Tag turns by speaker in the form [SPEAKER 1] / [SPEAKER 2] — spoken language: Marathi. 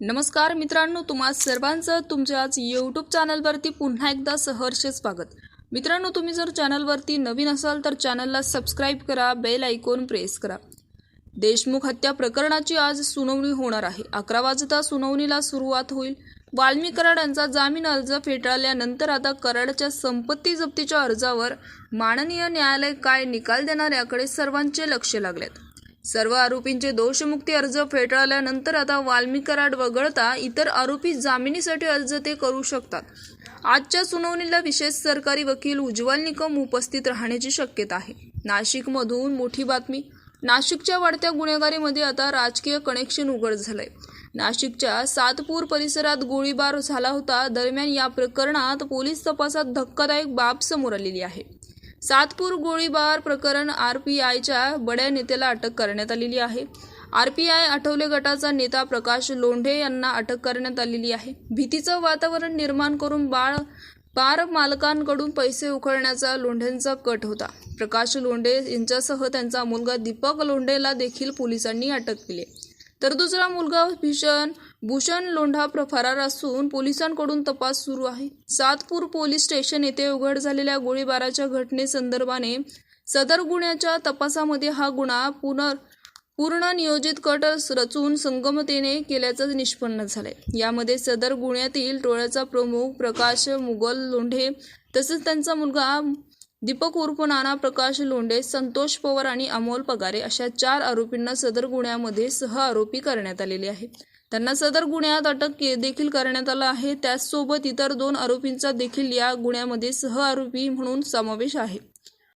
[SPEAKER 1] नमस्कार मित्रांनो तुम्हा सर्वांचं तुमच्याच यूट्यूब चॅनलवरती पुन्हा एकदा सहर्ष स्वागत. मित्रांनो तुम्ही जर चॅनलवरती नवीन असाल तर चॅनलला सबस्क्राईब करा बेल आयकॉन प्रेस करा. देशमुख हत्या प्रकरणाची आज सुनावणी होणार आहे. अकरा वाजता सुनावणीला सुरुवात होईल. वाल्मी कराड यांचा जामीन अर्ज फेटाळल्यानंतर आता कराडच्या संपत्ती जप्तीच्या अर्जावर माननीय न्यायालय काय निकाल देणार याकडे सर्वांचे लक्ष लागलेत. सर्व आरोपींचे दोषमुक्ती अर्ज फेटाळल्यानंतर आता वाल्मी कराड वगळता इतर आरोपी जामिनीसाठी अर्ज ते करू शकतात. आजच्या सुनावणीला विशेष सरकारी वकील उज्ज्वल निकम उपस्थित राहण्याची शक्यता आहे. नाशिकमधून मोठी बातमी. नाशिकच्या वाढत्या गुन्हेगारीमध्ये आता राजकीय कनेक्शन उघड झालंय. नाशिकच्या सातपूर परिसरात गोळीबार झाला होता. दरम्यान या प्रकरणात पोलीस तपासात धक्कादायक बाब समोर आलेली आहे. सातपूर गोळीबार प्रकरण आर पी आयच्या बड्या नेत्याला अटक करण्यात आलेली आहे. आर पी आय आठवले गटाचा नेता प्रकाश लोंढे यांना अटक करण्यात आलेली आहे. भीतीचं वातावरण निर्माण करून बाळ बार मालकांकडून पैसे उखळण्याचा लोंढेंचा कट होता. प्रकाश लोंढे यांच्यासह त्यांचा मुलगा दीपक लोंढेला देखील पोलिसांनी अटक केली. तर दुसरा मुलगा भीषण भूषण लोंढा फरार असून पोलिसांकडून तपास सुरू आहे. सातपूर पोलीस स्टेशन येथे उघड झालेल्या गोळीबाराच्या घटनेसंदर्भाने सदर गुन्ह्याच्या तपासामध्ये हा गुन्हा पुनर पूर्ण नियोजित कट रचून संगमतेने केल्याचं निष्पन्न झालंय. यामध्ये सदर गुन्ह्यातील टोळ्याचा प्रमुख प्रकाश मुगल लोंढे तसेच त्यांचा मुलगा दीपक उर्फ नाना प्रकाश लोंढे संतोष पवार आणि अमोल पगारे अशा चार आरोपींना सदर गुन्ह्यामध्ये सह आरोपी करण्यात आलेले आहे त्यांना सदर गुन्ह्यात अटक के- देखील करण्यात आला आहे. त्याचसोबत इतर दोन आरोपींचा देखील या गुन्ह्यामध्ये सह आरोपी म्हणून समावेश आहे.